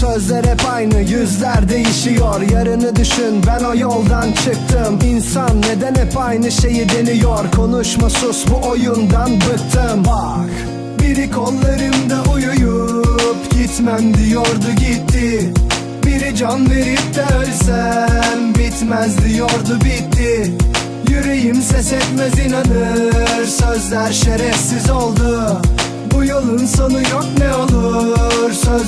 Sözler hep aynı yüzler değişiyor. Yarını düşün ben o yoldan çıktım. İnsan neden hep aynı şeyi deniyor? Konuşma sus bu oyundan bıktım. Bak biri kollarımda uyuyup Gitmem diyordu gitti. Biri can verip de ölsem Bitmez diyordu bitti. Yüreğim ses etmez inanır Sözler şerefsiz oldu. Bu yolun sonu yok ne olur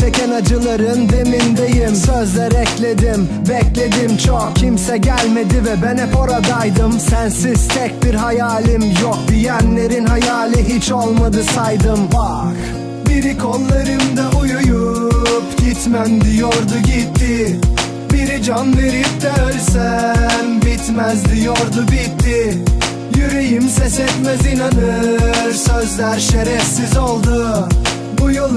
çeken acıların demindeyim. Sözler ekledim bekledim. Çok Kimse gelmedi ve ben hep oradaydım. Sensiz tek bir hayalim yok Diyenlerin hayali hiç olmadı saydım. Bak biri kollarımda uyuyup Gitmem diyordu gitti. Biri can verip de ölsem Bitmez diyordu bitti. Yüreğim ses etmez inanır Sözler şerefsiz oldu